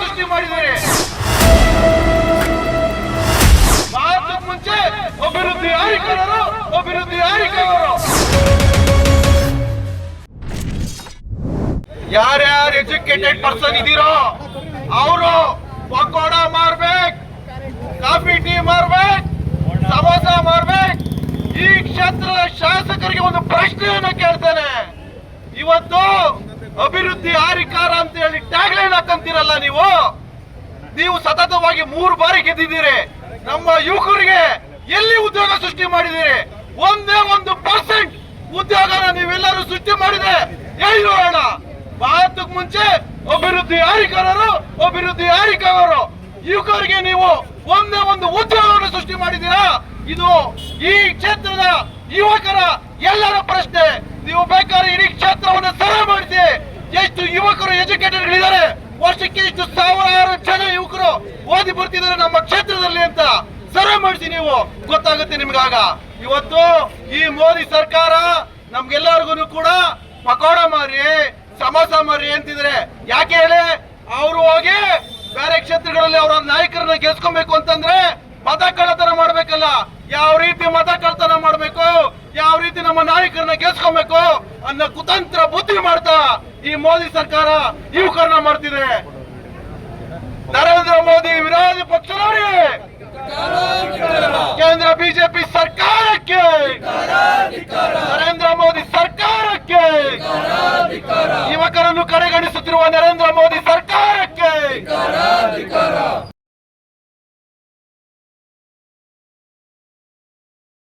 ಸೃಷ್ಟಿ ಮಾಡಿದ್ದಾರೆ ಮಾತು ಮುಂಚೆ ಅಭಿವೃದ್ಧಿ ಆರಿಕರರು ಅಭಿವೃದ್ಧಿ ಆರಿಕರರು ಯಾರ್ಯಾರು ಎಜುಕೇಟೆಡ್ ಪರ್ಸನ್ ಇದೀರೋ ಅವರು ಪಕೋಡ ಮಾರ್ಬೇಕು, ಕಾಫಿ ಟೀ ಮಾರ್ಬೇಕು, ಸಮೋಸ ಮಾರ್ಬೇಕು. ಈ ಕ್ಷೇತ್ರದ ಶಾಸಕರಿಗೆ ಒಂದು ಪ್ರಶ್ನೆಯನ್ನ ಕೇಳ್ತಾನೆ. ಇವತ್ತು ಅಭಿವೃದ್ಧಿ ಆರಿಕಾರ ಅಂತ ಹೇಳಿ ಟ್ಯಾಗ್ ಲೈನ್ ಹಾಕಂತೀರಲ್ಲ ನೀವು ನೀವು ಸತತವಾಗಿ ಮೂರು ಬಾರಿ ಗೆದ್ದಿದ್ದೀರಿ. ನಮ್ಮ ಯುವಕರಿಗೆ ಎಲ್ಲಿ ಉದ್ಯೋಗ ಸೃಷ್ಟಿ ಮಾಡಿದಿರಿ ಒಂದೇ ಒಂದು ಪರ್ಸೆಂಟ್ ಉದ್ಯೋಗನ ನೀವೆಲ್ಲರೂ ಸೃಷ್ಟಿ ಮಾಡಿದೆ ಹೇಳೋಣ ನೋಡೋಣ ಮಾತುಕ್ ಮುಂಚೆ ಅಭಿವೃದ್ಧಿ ಆರಿಕರರು ಅಭಿವೃದ್ಧಿ ಆರಿಕರು ಯುವಕರಿಗೆ ನೀವು ಒಂದೇ ಒಂದು ಉದ್ಯೋಗವನ್ನು ಸೃಷ್ಟಿ ಮಾಡಿದ್ದೀರಾ? ಇದು ಈ ಕ್ಷೇತ್ರದ ಯುವಕರ ಎಲ್ಲರ ಪ್ರಶ್ನೆ. ನೀವು ಬೇಕಾದ್ರೆ ಇಡೀ ಕ್ಷೇತ್ರವನ್ನು ಸರ್ವೆ ಮಾಡಿಸಿ. ಎಷ್ಟು ಯುವಕರು ಎಜುಕೇಟೆಡ್ ಇದ್ದಾರೆ ವರ್ಷಕ್ಕೆ ಇಷ್ಟು ಸಾವಿರಾರು ಜನ ಯುವಕರು ಓದಿ ಬರ್ತಿದ್ದಾರೆ ನಮ್ಮ ಕ್ಷೇತ್ರದಲ್ಲಿ ಅಂತ ಸರ್ವೆ ಮಾಡಿಸಿ ನೀವು, ಗೊತ್ತಾಗುತ್ತೆ ನಿಮ್ಗಾಗ. ಇವತ್ತು ಈ ಮೋದಿ ಸರ್ಕಾರ ನಮ್ಗೆಲ್ಲರಿಗೂ ಕೂಡ ಪಕೋಡ ಮಾರಿ ಸಮಾಸ ಮಾರಿ ಅಂತಿದ್ರೆ. ಯಾಕೆ ಹೇಳಿ? ಅವರು ಹೋಗಿ ಬೇರೆ ಕ್ಷೇತ್ರಗಳಲ್ಲಿ ಅವರ ನಾಯಕರನ್ನ ಗೆಲ್ಸ್ಕೊಬೇಕು ಅಂತಂದ್ರೆ ಮತ ಕಳ್ಳತನ ಮಾಡ್ಬೇಕಲ್ಲ. ಯಾವ ರೀತಿ ಮತ ಕಳ್ಳತನ ಮಾಡ್ಬೇಕು? ಯಾವ ರೀತಿ ನಮ್ಮ ನಾಯಕರನ್ನ ಗೆಲ್ಸ್ಕೊಬೇಕು? ಅನ್ನೋ ಕುತಂತ್ರ ಬುದ್ಧಿ ಮಾಡ್ತಾ ಈ ಮೋದಿ ಸರ್ಕಾರ ಯುವಕರನ್ನ ಮಾಡ್ತಿದೆ. ನರೇಂದ್ರ ಮೋದಿ ವಿರೋಧ ಪಕ್ಷದವರಿಗೆ ಕೇಂದ್ರ ಬಿಜೆಪಿ ಸರ್ಕಾರಕ್ಕೆ! ನರೇಂದ್ರ ಮೋದಿ ಸರ್ಕಾರಕ್ಕೆ! ಯುವಕರನ್ನು ಕಡೆಗಣಿಸುತ್ತಿರುವ ನರೇಂದ್ರ ಮೋದಿ ಸರ್ಕಾರ